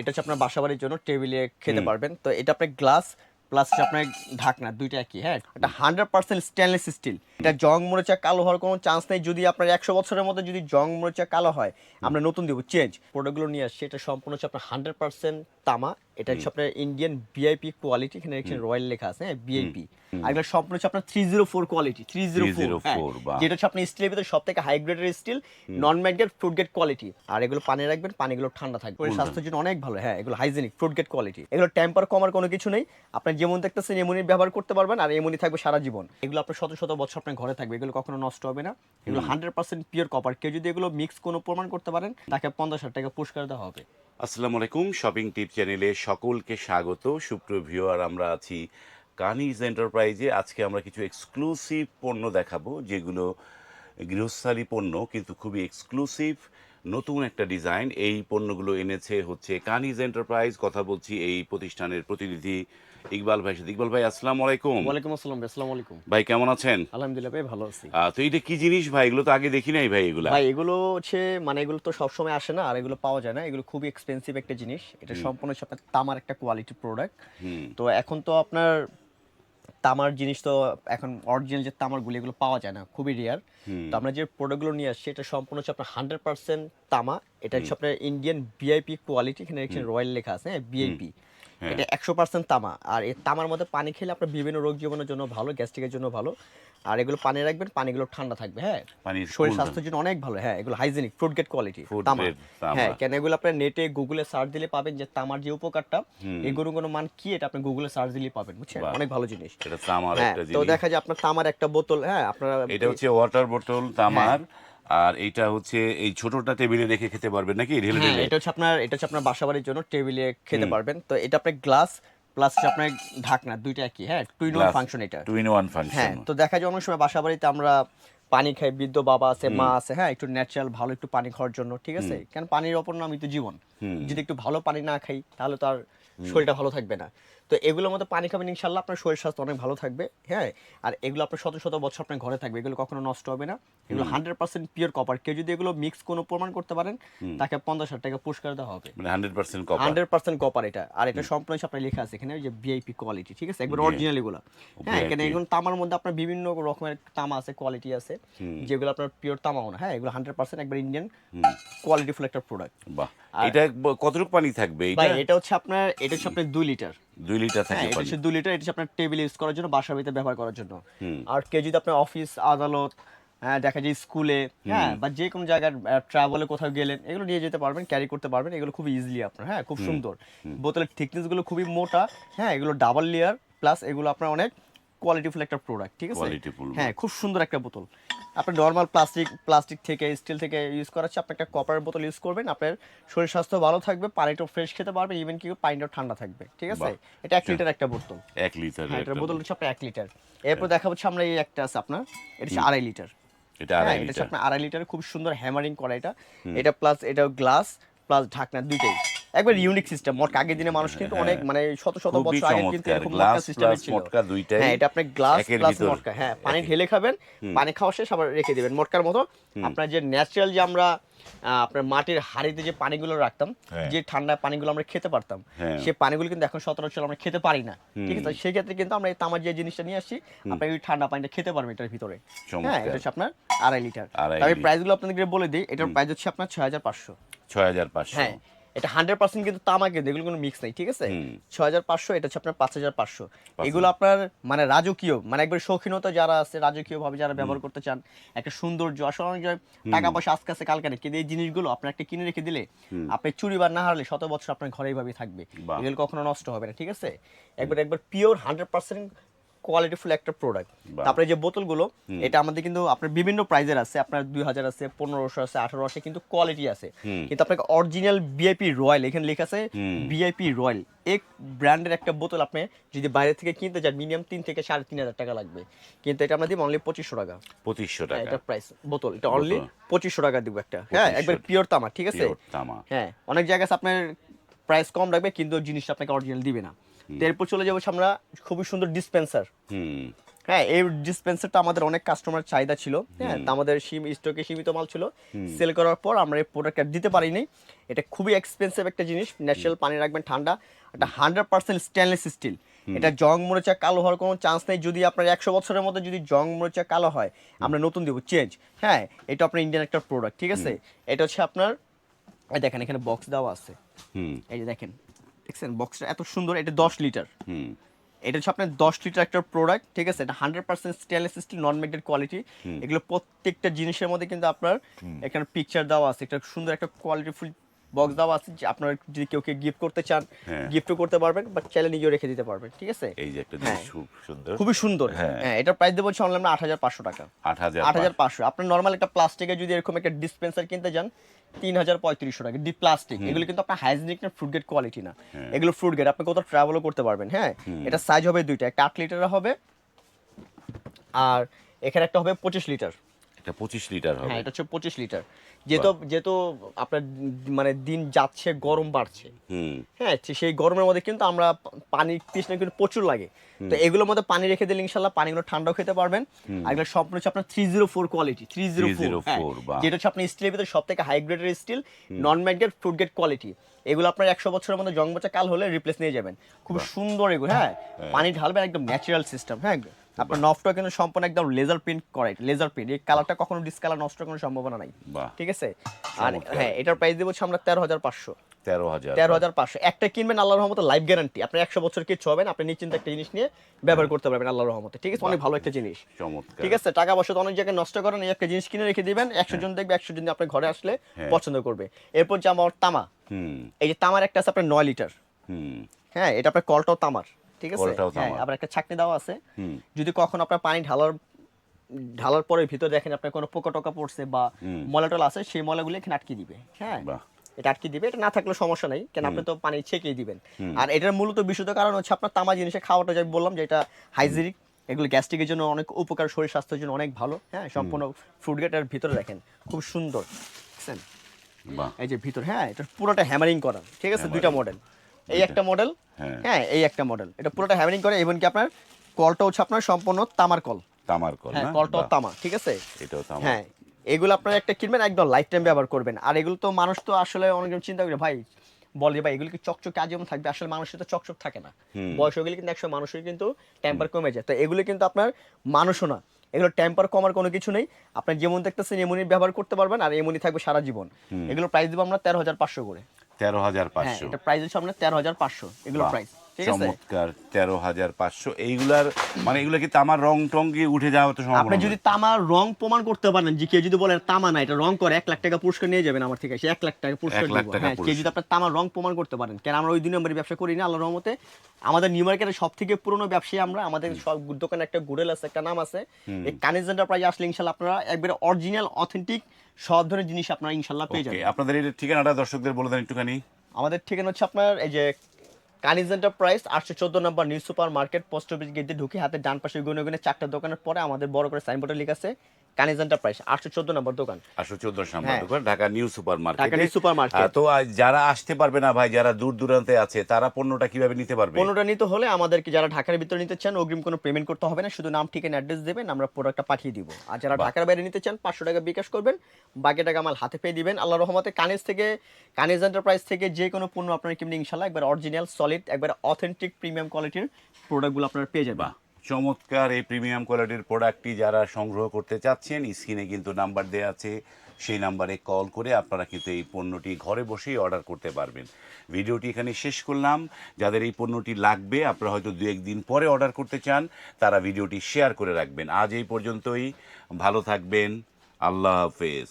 এটা হচ্ছে আপনার বাসাবাড়ির জন্য টেবিলে খেতে পারবেন। তো এটা আপনার গ্লাস প্লাস আপনার ঢাকনা দুইটা একই হ্যাঁ? এটা হান্ড্রেড পার্সেন্ট স্টেনলেস স্টিল এটা জং মরিচা কালো হওয়ার কোনো চান্স নেই। যদি আপনার একশো বছরের মধ্যে যদি জং মরিচা কালো হয় আমরা নতুন দিব। চেঞ্জ প্রোডাক্টগুলো নিয়ে আসছি এটা সম্পূর্ণ হচ্ছে আপনার হান্ড্রেড পার্সেন্ট তামা এটা হচ্ছে আপনার ইন্ডিয়ান ভিআইপি কোয়ালিটি এখানে এখানে রয়্যাল লেখা আছে হ্যাঁ ভিআইপি আর এগুলো সম্পূর্ণ হচ্ছে আপনার three zero four quality three zero four 304 বাহ। যেটা হচ্ছে আপনি স্টিলের ভিতরে সব থেকে হাই গ্রেডের steel non magnet food grade quality আর এগুলো পানি রাখবেন পানিগুলো ঠান্ডা থাকবে। স্বাস্থ্যের জন্য অনেক ভালো হ্যাঁ এগুলো হাইজেনিক ফ্রুট গেট কোয়ালিটি এগুলো টেম্পার কমার কোনো কিছু নেই। আপনি যেমন দেখতেছেন এমনই ব্যবহার করতে পারবেন আর এমনই থাকবে সারা জীবন। এগুলো আপনার শত শত বছর আপনার ঘরে থাকবে এগুলো কখনো নষ্ট হবে না। এগুলো হান্ড্রেড পার্সেন্ট পিওর কপার কেউ যদি এগুলো মিক্স কোনো প্রমাণ করতে পারেন তাকে পঞ্চাশ হাজার টাকা পুরস্কার দেওয়া হবে। আসসালামু আলাইকুম শপিং টিপ চ্যানেলে সকলকে স্বাগত। সুপ্রিয় আর আমরা আছি কানিজ এন্টারপ্রাইজে আজকে আমরা কিছু এক্সক্লুসিভ পণ্য দেখাবো, যেগুলো গৃহস্থালী পণ্য, কিন্তু খুবই এক্সক্লুসিভ নতুন একটা ডিজাইন। এই পণ্যগুলো এনেছে হচ্ছে কানিজ এন্টারপ্রাইজ। কথা বলছি এই প্রতিষ্ঠানের প্রতিনিধি ইকবাল ভাই সাথে। ইকবাল ভাই আসসালামু আলাইকুম। ওয়ালাইকুম আসসালাম ভাই, আসসালামু আলাইকুম। ভাই কেমন আছেন? আলহামদুলিল্লাহ ভাই ভালো আছি। তো এইটা কি জিনিস ভাই? এগুলো তো আগে দেখি নাই ভাই এগুলো। ভাই এগুলো হচ্ছে মানে এগুলো তো সবসময় আসে না আর এগুলো পাওয়া যায় না। এগুলো খুবই এক্সপেন্সিভ একটা জিনিস। এটা সম্পূর্ণ আপনার তামার একটা কোয়ালিটি প্রোডাক্ট তো এখন তো আপনার তামার জিনিস তো এখন অরিজিনাল যে তামার গুলি এগুলো পাওয়া যায় না খুবই রেয়ার তো আমরা যে প্রোডাক্টগুলো নিয়ে আসছি এটা সম্পূর্ণ হচ্ছে আপনার হান্ড্রেড পার্সেন্ট তামা। এটা হচ্ছে আপনার ইন্ডিয়ান ভিআইপি কোয়ালিটি এখানে রয়্যাল লেখা আছে হ্যাঁ ভিআইপি হ্যাঁ। এটা একশো পার্সেন্ট তামা। আর এই তামার মধ্যে পানি খেলে আপনার বিভিন্ন রোগ জীবনের জন্য ভালো গ্যাস্ট্রিকের জন্য ভালো। আর এগুলো পানি রাখবেন পানিগুলো ঠান্ডা থাকবে হ্যাঁ। শরীর স্বাস্থ্যের জন্য অনেক ভালো হ্যাঁ এগুলো হাইজেনিক ফ্রুট গেট কোয়ালিটি তামা। হ্যাঁ কেন এগুলো আপনার নেটে গুগলে সার্চ দিলে পাবেন যে তামার যে উপকারটা এগুলো কোনো মান কি এটা আপনি গুগলে সার্চ দিলে পাবেন বুঝছেন? অনেক ভালো জিনিস। হ্যাঁ তো দেখা যায় আপনার তামার একটা বোতল হ্যাঁ আপনারা এটা হচ্ছে ওয়াটার বোতল তামার। হ্যাঁ। আর এটা হচ্ছে এই ছোটটা টেবিলে রেখে খেতে পারবেন নাকি? ঢেলে হ্যাঁ, ঢেলে। এটা হচ্ছে আপনার এটা হচ্ছে আপনার বাসাবাড়ির জন্য টেবিলে খেতে পারবেন। তো এটা আপনার গ্লাস প্লাস হচ্ছে আপনার ঢাকনা দুইটা একই হ্যাঁ টু ইন Glass, ফাংশন এটা। টু ইন ওয়ান হ্যাঁ তো দেখা যায় অনেক সময় বাসাবাড়িতে আমরা পানি খাই বৃদ্ধ বাবা আছে মা আছে হ্যাঁ একটু ন্যাচারাল ভালো একটু পানি খাওয়ার জন্য ঠিক আছে? কারণ পানির অপর নামই তো জীবন। যদি একটু ভালো পানি না খাই তাহলে তো আর শরীরটা ভালো থাকবে না। তো এগুলোর মধ্যে পানি খাবেন ইনশাল্লাহ আপনার শরীর স্বাস্থ্য অনেক ভালো থাকবে হ্যাঁ? আর এগুলো আপনার শত শত বছর আপনার ঘরে থাকবে এগুলো কখনো নষ্ট হবে না। এগুলো হান্ড্রেড পার্সেন্ট পিওর কপার কেউ যদি এগুলো মিক্স কোনো প্রমাণ করতে পারেন তাকে পঞ্চাশ হাজার টাকা পুরস্কার দেওয়া হবে। Hundred percent copper hundred percent copper এটা। আর এটা সম্পূর্ণ আপনার লেখা আছে এখানে যে ভিআইপি কোয়ালিটি ঠিক আছে? একবার অরিজিনাল এগুলো। হ্যাঁ এখানে এখন তামার মধ্যে আপনার বিভিন্ন রকমের তামা আছে কোয়ালিটি আছে যেগুলো আপনার পিওর তামাও না হ্যাঁ? এগুলো হান্ড্রেড পার্সেন্ট একবার ইন্ডিয়ান কোয়ালিটিফুল একটা প্রোডাক্ট বাহ! এটা কতটুকু পানি থাকবে? এটা এটা হচ্ছে আপনার এটা হচ্ছে আপনার দুই লিটার। দুই লিটার হ্যাঁ থাকে এটা হচ্ছে দুই লিটার এটা হচ্ছে আপনার টেবিল ইউজ করার জন্য বাসার ভিতরে ব্যবহার করার জন্য। আর কেউ যদি আপনার অফিস আদালত হ্যাঁ দেখা যায় স্কুলে হ্যাঁ বা যে কোনো জায়গায় ট্রাভেলে কোথাও গেলেন এগুলো নিয়ে যেতে পারবেন ক্যারি করতে পারবেন এগুলো খুব ইজিলি আপনার হ্যাঁ খুব সুন্দর। বোতলের থিকনেসগুলো খুবই মোটা হ্যাঁ এগুলো ডাবল লেয়ার প্লাস এগুলো আপনার অনেক কোয়ালিটিফুল একটা প্রোডাক্ট ঠিক আছে? হ্যাঁ খুব সুন্দর একটা বোতল। আপনি নর্মাল প্লাস্টিক প্লাস্টিক থেকে স্টিল থেকে ইউজ করাচ্ছে আপনি একটা কপারের বোতল ইউজ করবেন আপনার শরীর স্বাস্থ্য ভালো থাকবে পানিটাও ফ্রেশ খেতে পারবেন ইভেন কি পানিটাও ঠান্ডা থাকবে ঠিক আছে? এটা এক লিটার একটা বোতল। এক লিটার হ্যাঁ এটার বোতল হচ্ছে আপনার এক লিটার এরপর দেখা হচ্ছে আমরা এই একটা আছে আপনার এটা হচ্ছে আড়াই লিটার এটা হ্যাঁ আড়াই এটা লিটার আপনার আড়াই লিটার খুব সুন্দর হ্যামারিং করা এটা। এটা প্লাস এটা গ্লাস প্লাস ঢাকনা দুইটাই। একবার ইউনিক সিস্টেম মোট আগের দিনে মানুষ কিন্তু অনেক মানে শত শত বছর আগে কিন্তু এরকম মটকা সিস্টেম ছিল। মটকা দুইটাই হ্যাঁ এটা আপনি গ্লাস প্লাস মটকা। হ্যাঁ পানি ঢেলে খাবেন পানি খাওয়া শেষ আবার রেখে দিবেন মটকার মতো। আপনার যে ন্যাচারাল যে আমরা আপনার মাটির হাড়িতে যে পানিগুলো রাখতাম হ্যাঁ। যে ঠান্ডা পানিগুলো আমরা খেতে পারতাম হ্যাঁ। সেই পানিগুলো কিন্তু এখন সচরাচর আমরা খেতে পারি না। ঠিক আছে? সেই ক্ষেত্রে কিন্তু আমরা এই তামার যে জিনিসটা নিয়ে আসছি আপনি ওই ঠান্ডা পানিটা খেতে পারবেন এটার ভিতরে। হ্যাঁ এটা হচ্ছে আপনার আড়াই লিটার। আমি। প্রাইসগুলো আপনাদেরকে বলে দিই এটার প্রাইস হচ্ছে আপনার ছয় হাজার পাঁচশো। ছয় হাজার পাঁচশো। হ্যাঁ। এটা হান্ড্রেড পার্সেন্ট কিন্তু তামা কিন্তু এগুলো কোনো মিক্স নেই ঠিক আছে? ছয় হাজার পাঁচশো এটা হচ্ছে আপনার পাঁচ হাজার পাঁচশো। এগুলো আপনার মানে রাজকীয় মানে একবার শৌখিনতা যারা আছে রাজকীয় ভাবে যারা ব্যবহার করতে চান একটা সৌন্দর্য আসলে অনেক টাকা পয়সা আজকে আছে কালকে কিন্তু এই জিনিসগুলো আপনার একটা কিনে রেখে দিলে আপনি চুরি বা না হারলে শত বছর আপনার ঘরে এইভাবে থাকবে। এগুলো কখনো নষ্ট হবে না ঠিক আছে? একবার একবার পিওর হান্ড্রেড পার্সেন্ট কোয়ালিটিফুল একটা প্রোডাক্ট তারপরে যে বোতলগুলো এটা আমাদের কিন্তু আপনার বিভিন্ন প্রাইজের আছে। আপনার দুই হাজার আছে পনেরোশো আছে আঠারো আছে কিন্তু কোয়ালিটি আছে। কিন্তু আপনাকে অরিজিনাল বিআইপি রয়্যাল এখানে লেখা আছে বিআইপি রয়্যাল এক ব্র্যান্ডের একটা বোতল আপনি যদি বাইরে থেকে কিনতে যান মিনিমাম তিন থেকে সাড়ে তিন হাজার টাকা লাগবে। কিন্তু এটা আমরা দিব অনলি পঁচিশশো টাকা। পঁচিশশো হ্যাঁ, টাকা। এটা প্রাইস বোতল। এটা অনলি পঁচিশশো টাকা দিব একটা। হ্যাঁ 2500 একবার পিওর তামা ঠিক আছে। হ্যাঁ অনেক জায়গায় আপনার প্রাইস কম রাখবে কিন্তু জিনিসটা আপনাকে অরিজিনাল দিবে না। এরপর চলে যাব আমরা খুবই সুন্দর ডিসপেন্সার হ্যাঁ এই ডিসপেন্সারটা আমাদের অনেক কাস্টমার চাহিদা ছিল। হ্যাঁ আমাদের সীম স্টকে সীমিত মাল ছিল। সেল করার পর আমরা এই প্রোডাক্টটা দিতে পারিনি। এটা খুবই এক্সপেন্সিভ একটা জিনিস। ন্যাচারাল পানি রাখবেন ঠান্ডা। এটা হান্ড্রেড পার্সেন্ট স্টেনলেস স্টিল এটা জং মরিচা কালো হওয়ার কোনো চান্স নেই। যদি আপনার একশো বছরের মধ্যে যদি জং মরিচা কালো হয় আমরা নতুন দেবো। চেঞ্জ হ্যাঁ এটা আপনার ইন্ডিয়ান একটা প্রোডাক্ট ঠিক আছে? এটা হচ্ছে আপনার দেখেন এখানে বক্স দেওয়া আছে। হুম। এই যে দেখেন। দেখছেন? বক্সটা এত সুন্দর এটা দশ লিটার। হুম। এটা হচ্ছে আপনার দশ লিটার একটা প্রোডাক্ট ঠিক আছে? এটা hundred percent stainless steel non মেটেড quality এগুলো প্রত্যেকটা জিনিসের মধ্যে কিন্তু আপনার এখানে পিকচার দেওয়া আছে। একটা সুন্দর একটা কোয়ালিটি ফুল বক্স দাও আছে যে আপনার যদি কেউ কেউ গিফট করতে চান হ্যাঁ। গিফটও করতে পারবেন বা চাইলে নিজেও রেখে দিতে পারবেন ঠিক আছে? এই যে একটা হ্যাঁ। জিনিস খুব সুন্দর। খুবই সুন্দর। হ্যাঁ। হ্যাঁ এটার প্রাইস দেবো হচ্ছে অনলাইনে আট হাজার পাঁচশো টাকা। আট হাজার আট হাজার পাঁচশো। আপনার নর্মাল একটা প্লাস্টিকের যদি এরকম একটা ডিসপেন্সার কিনতে যান তিন হাজার পঁয়ত্রিশশো টাকা। ডি প্লাস্টিক এগুলো কিন্তু আপনার হাইজেনিক না ফ্রুট গেট কোয়ালিটি না। হ্যাঁ। এগুলো ফ্রুট গেট আপনি কোথাও ট্রাভেলও করতে পারবেন হ্যাঁ? এটা সাইজ হবে দুইটা। একটা আট লিটার হবে আর এখানে একটা হবে পঁচিশ লিটার। এটা পঁচিশ লিটার হবে। হ্যাঁ এটা হচ্ছে পঁচিশ লিটার। যেহেতু যেহেতু আপনার মানে দিন যাচ্ছে গরম বাড়ছে। হুম। হ্যাঁ সেই গরমের মধ্যে কিন্তু আমরা পা- পানি তৃষ্ণা কিন্তু প্রচুর লাগে। তো এগুলোর মধ্যে পানি রেখে দিলে পানিগুলো ঠান্ডাও খেতে পারবেন। আর এগুলো সম্পূর্ণ হচ্ছে আপনার three zero four quality three zero four 304 যেটা হচ্ছে আপনার স্টিলের ভিতরে সব থেকে হাই গ্রেডের steel non magnet food grade quality এগুলো আপনার একশো বছরের মধ্যে জং কাল হলে রিপ্লেস নিয়ে যাবেন। খুব সুন্দর এগুলো হ্যাঁ। পানি ঢালবেন একদম ন্যাচারাল সিস্টেম হ্যাঁ। আপনার নফটা কিন্তু সম্পূর্ণ একদম লেজার প্রিন্ট করে লেজার প্রিন্ট এই কালারটা কখনো ডিসকালার নষ্ট কোনো সম্ভাবনা নাই। ঠিক আছে? আর হ্যাঁ এটার প্রাইস দেবো হচ্ছে আমরা তেরো হাজার পাঁচশো। তেরো হাজার তেরো হাজার পাঁচশো। একটা কিনবেন আল্লাহর রহমতে লাইফ গ্যারান্টি আপনি একশো বছর কিছু হবেন আপনি নিশ্চিন্তে একটা জিনিস নিয়ে ব্যবহার করতে পারবেন আল্লাহর রহমতে। ঠিক আছে? অনেক ভালো একটা জিনিস। চমৎকার। ঠিক আছে? টাকা পয়সা তো অনেক জায়গায় নষ্ট করেন এই একটা জিনিস কিনে রেখে দিবেন একশো জন দেখবে একশো জন আপনার ঘরে আসলে হ্যাঁ। পছন্দ করবে। এরপর যে আমার তামা। হুম। এই যে তামার একটা আছে আপনার নয় লিটার। হুম। হ্যাঁ এটা আপনার কলটাও তামার। ঠিক আছে? হ্যাঁ আবার একটা ছাকনি দেওয়া আছে। যদি কখন আপনার পানি ঢালার ঢালার পরে ভিতরে দেখেন আপনার কোনো পোকা টোকা পড়ছে বা হুম। ময়লা টলা আছে সেই ময়লাগুলো এখানে আটকে দিবে। হ্যাঁ এটা আটকে দিবে। এটা না থাকলে সমস্যা নাই কেন আপনি তো পানি ছেঁকেই দিবেন। আর এটার মূলত বিশুদ্ধ কারণ হচ্ছে আপনার তামা জিনিসে খাওয়াটা যে বললাম যে এটা হাইজেনিক এগুলো গ্যাস্ট্রিকের জন্য অনেক উপকার শরীর স্বাস্থ্যের জন্য অনেক ভালো। হ্যাঁ সম্পূর্ণ ফ্রুট গেটের ভিতরে দেখেন খুব সুন্দর। এই যে ভিতর হ্যাঁ এটা পুরোটা হ্যামারিং করা ঠিক আছে? দুইটা মডেল এই একটা মডেল হ্যাঁ। হ্যাঁ এই একটা মডেল এটা পুরোটা হ্যামারিং করে এবং কি আপনার কলটা হচ্ছে আপনার সম্পূর্ণ তামার কল। তামার কল হ্যাঁ না? কলটাও তামা ঠিক আছে? এটাও তামার হ্যাঁ এগুলো আপনারা একটা কিনবেন একদম লাইফ টাইম ব্যবহার করবেন। আর এগুলো তো মানুষ তো আসলে অনেকজন চিন্তা করে ভাই বলে ভাই এগুলো কি চকচকে আজীবন থাকবে? আসলে মানুষের তো চকচক থাকে না। বয়স হয়ে গেলে কিন্তু একসময় মানুষের কিন্তু টেম্পার কমে যায়। তো এগুলো কিন্তু আপনার মানুষও না। এগুলো টেম্পার কমার কোনো কিছু নেই। আপনি যেমন দেখতেছেন এমনই ব্যবহার করতে পারবেন আর এমনই থাকবে সারা জীবন। এগুলো প্রাইস দেবো আমরা তেরো হাজার পাঁচশো করে। তেরো হাজার হ্যাঁ পাঁচশো। এটা প্রাইস হচ্ছে আপনার তেরো হাজার পাঁচশো। এগুলো প্রাইস চমৎকার তেরো হাজার পাঁচশো। এইগুলার মানে এগুলো কি তামার রং টং গিয়ে উঠে যাওয়া তো সম্ভব আপনি যদি তামার রং প্রমাণ করতে পারেন যে কেউ যদি বলে তামা না এটা রং করে এক লাখ টাকা পুরস্কার নিয়ে যাবেন আমার থেকে এক লাখ টাকা পুরস্কার হ্যাঁ কেউ যদি আপনার তামার রং প্রমাণ করতে পারেন কেন আমরা ওই দুই নম্বরের ব্যবসা করি না আল্লাহর রহমতে? আমাদের নিউ মার্কেটের সব থেকে পুরনো ব্যবসায়ী আমরা আমাদের সব দোকানে একটা গুডেল আছে একটা নাম আছে। এই কানিজ এন্টারপ্রাইজ আসলে ইনশাল্লাহ আপনারা একবারে অরিজিনাল অথেন্টিক সব ধরনের জিনিস আপনারা ইনশাল্লাহ পেয়ে যাবেন। আপনাদের এই ঠিকানাটা দর্শকদের বলে দেন একটুখানি। আমাদের ঠিকানা হচ্ছে আপনার এই যে কানিজ প্রাইস, আটশো চোদ্দ নম্বর new super market post office গেটে ঢুকে হাতে ডান পাশে গুনে গুনে চারটা দোকানের পরে আমাদের বড় করে সাইনবোর্ডে লেখা আছে কানিজ এন্টারপ্রাইজ আটশো চোদ্দ নম্বর দোকান। আটশো চোদ্দ সামনে হ্যাঁ। দোকান Dhaka new super Dhaka market new super market তো যারা আসতে পারবে না ভাই যারা দূর দূরান্তে আছে তারা পণ্যটা কীভাবে নিতে পারবে? পনেরোটা নিতে হলে আমাদেরকে যারা ঢাকার ভিতরে নিতে চান অগ্রিম কোনো পেমেন্ট করতে হবে না শুধু নাম ঠিকানা অ্যাড্রেস দেবেন আমরা প্রোডাক্টটা পাঠিয়ে দিব। আর যারা ঢাকার বাইরে নিতে চান পাঁচশো টাকা বিকাশ করবেন বাকি টাকা আমার হাতে পেয়ে দিবেন। আল্লাহ রহমতে কানিজ থেকে কানিজ এন্টারপ্রাইজ থেকে যে কোনো পণ্য আপনার কিনবেন ইনশাল্লাহ একবার অরিজিনাল সলিড একবার অথেন্টিক প্রিমিয়াম কোয়ালিটির প্রোডাক্টগুলো আপনারা পেয়ে যাবেন। চমৎকার এই প্রিমিয়াম কোয়ালিটির প্রোডাক্টটি যারা সংগ্রহ করতে চাচ্ছেন, স্ক্রিনে কিন্তু নাম্বার দেওয়া আছে, সেই নাম্বারে কল করে আপনারা কিন্তু এই পণ্যটি ঘরে বসেই অর্ডার করতে পারবেন। ভিডিওটি এখানে শেষ করলাম। যাদের এই পণ্যটি লাগবে, আপনারা হয়তো দু একদিন পরে অর্ডার করতে চান, তারা ভিডিওটি শেয়ার করে রাখবেন। আজ এই পর্যন্তই। ভালো থাকবেন। আল্লাহ হাফেজ।